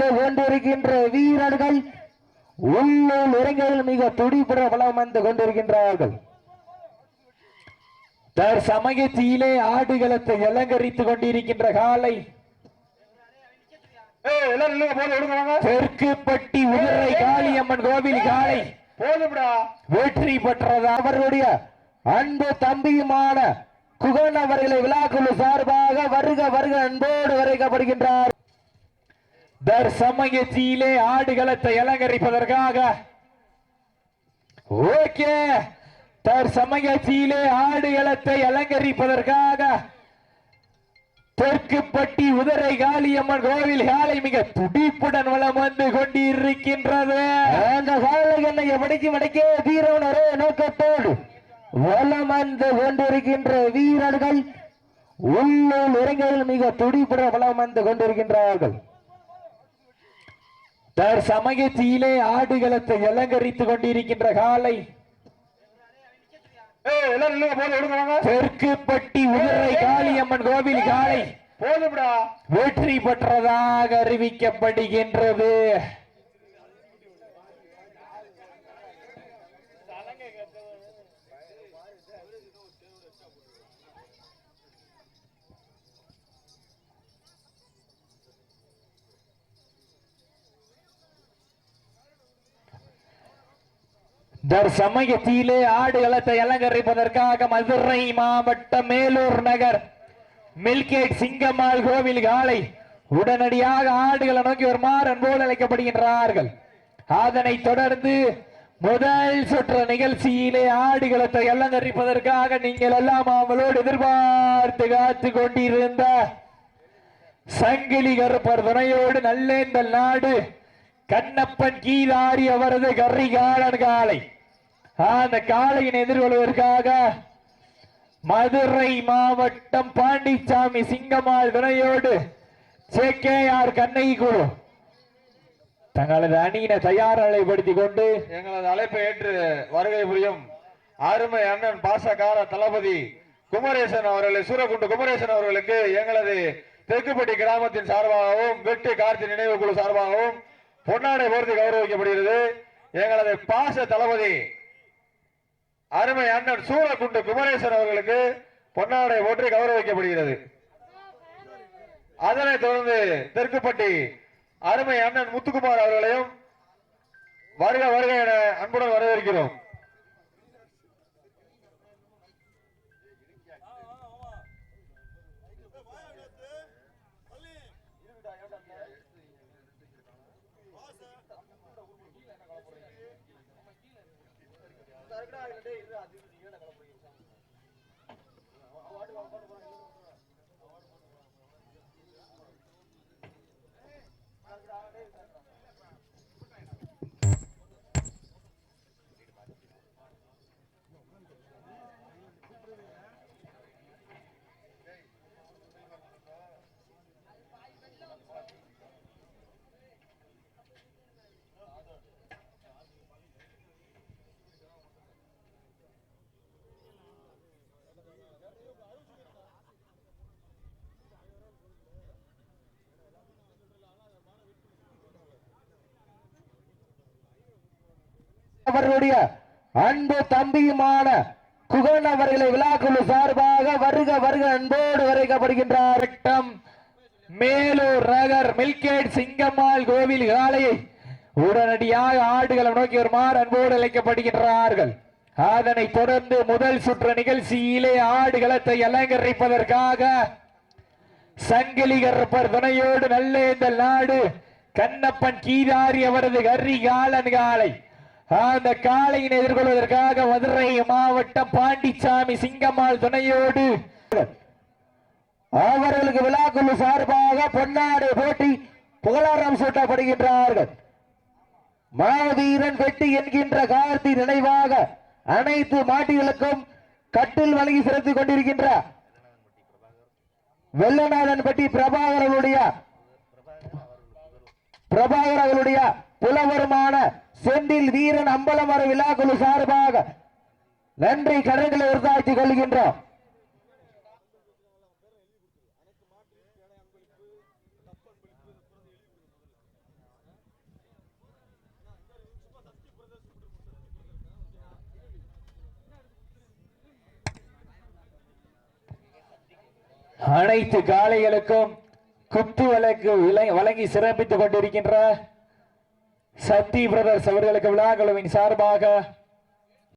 வந்து கொண்டிருக்கின்ற வீரர்கள் உள்ளூர் இறங்கையில் மிக துடிப்புற வளம் வந்து கொண்டிருக்கின்றார்கள். தற்சமயத்திலே ஆடுகளத்தை அலங்கரித்துக் கொண்டிருக்கின்ற காலை தெற்குப்பட்டி உதிரை காளியம்மன் கோவில் காலை வெற்றி பெற்றது. அவர்களுடைய அன்பு தம்பியுமான குகன் அவர்களை விழாக்குழு சார்பாக வருக வருக அன்போடு வரைக்கப்படுகின்றார் தற்சமயத்திலே ஆடுகளத்தை அலங்கரிப்பதற்காக. ஓகே. தற்சமயத்திலே ஆடுகளத்தை அலங்கரிப்பதற்காக. தெற்குப்பட்டி உதரை காளியம்மன் கோவில் காலை மிக துடிப்புடன் வளம் வந்து கொண்டிருக்கின்றது. அந்த காலை என்னை வடக்கி வடக்கே வீரன் ஒரே நோக்கத்தோடு வளம் வந்து கொண்டிருக்கின்ற வீரர்கள் உள்ளூர் இறங்கையில் மிக துடிப்புடன் வளம் வந்து கொண்டிருக்கின்றார்கள். தற்சமயத்திலே ஆடுகளத்தை அலங்கரித்துக் கொண்டிருக்கின்ற காலை. தெற்குப்பட்டி உதிரை காளியம்மன் கோவில் காலை. வெற்றி பெற்றதாக அறிவிக்கப்படுகின்றது. தற்சமயத்திலே ஆடுகளத்தை அலங்கரிப்பதற்காக மதுரை மாவட்டம் மேலூர் நகர். மில்கேட் சிங்கம்மாள் கோவில் காலை உடனடியாக ஆடுகளை நோக்கி வருமாறு அன்போடு அழைக்கப்படுகின்றார்கள். அதனைத் தொடர்ந்து முதல் சுற்று நிகழ்ச்சியிலே ஆடுகளத்தை அலங்கரிப்பதற்காக நீங்கள் எல்லாம் அவளோடு எதிர்பார்த்து காத்து கொண்டிருந்த சங்கிலி கருப்பர் துணையோடு நல்லேந்தல் நாடு. கண்ணப்பன் கீதாரி அவரது கரிகாலன் காலை. அந்த காளையின் எதிர்கொள்வதற்காக மதுரை மாவட்டம் பாண்டிச்சாமி சிங்கம்மாள் துணையோடு சேகேஆர் கண்ணகி குழு தங்களது அணியினை தயார் நிலைப்படுத்திக் கொண்டு எங்களது அழைப்பை ஏற்று வருகை புரியும் அருமை அண்ணன் பாசக்கார தளபதி குமரேசன் அவர்களை சூரக்குண்டு குமரேசன் அவர்களுக்கு எங்களது தெற்குப்பட்டி கிராமத்தின் சார்பாகவும் வெட்டு கார்த்தி நினைவு குழு சார்பாகவும் பொன்னாடை போர்த்தி கௌரவிக்கப்படுகிறது. எங்களது பாச தளபதி அருமை அண்ணன் சூரக்குண்டு குமரேசன் அவர்களுக்கு பொன்னாடை ஒன்று கௌரவிக்கப்படுகிறது. அதனைத் தொடர்ந்து தெற்குப்பட்டி அருமை அண்ணன் முத்துக்குமார் அவர்களையும் வருக வருக என அன்புடன் வரவேற்கிறோம். அவர்களுடைய அன்பு தம்பியுமான குகன் அவர்களை விழாக்குழு சார்பாக வருக வருக அன்போடு வரைக்கப்படுகின்றார். வட்டம் மேலூர் நகர் மில்கேட் சிங்கம்மாள் கோவில் காலையை உடனடியாக ஆடுகளை நோக்கி வருமாறு அன்போடு அழைக்கப்படுகின்றார்கள். அதனை தொடர்ந்து முதல் சுற்று நிகழ்ச்சியிலே ஆடுகளத்தை அலங்கரிப்பதற்காக சங்கிலி துணையோடு நல்ல இந்த நாடு கண்ணப்பன் கீதாரி அவரது கரிகாலன் காலை அந்த காளையின் எதிர்கொள்வதற்காக மதுரை மாவட்டம் பாண்டிச்சாமி சிங்கம்மாள் துணையோடு அவர்களுக்கு விழாக்குழு சார்பாக பொன்னாடை போட்டி புகழாரம் சூட்டப்படுகின்றார்கள். மாவீரன் வெட்டி என்கின்ற கார்த்தி நினைவாக அனைத்து மாட்டிகளுக்கும் கட்டில் வழங்கி சிறத்துக் கொண்டிருக்கின்ற வெள்ளநாதன் பட்டி பிரபாகரனுடைய பிரபாகர் அவர்களுடைய புலவருமான செந்தில் வீரன் அம்பலமர விழா குழு சார்பாக நன்றி கடன்களை உறுதாய்த்திக் கொள்கின்றோம். அனைத்து காளைகளுக்கும் குத்து வழக்கு வழங்கி சிறப்பித்துக் கொண்டிருக்கின்ற சக்தி பிரதர்ஸ் அவர்களுக்கு விழாக்குழுவின் சார்பாக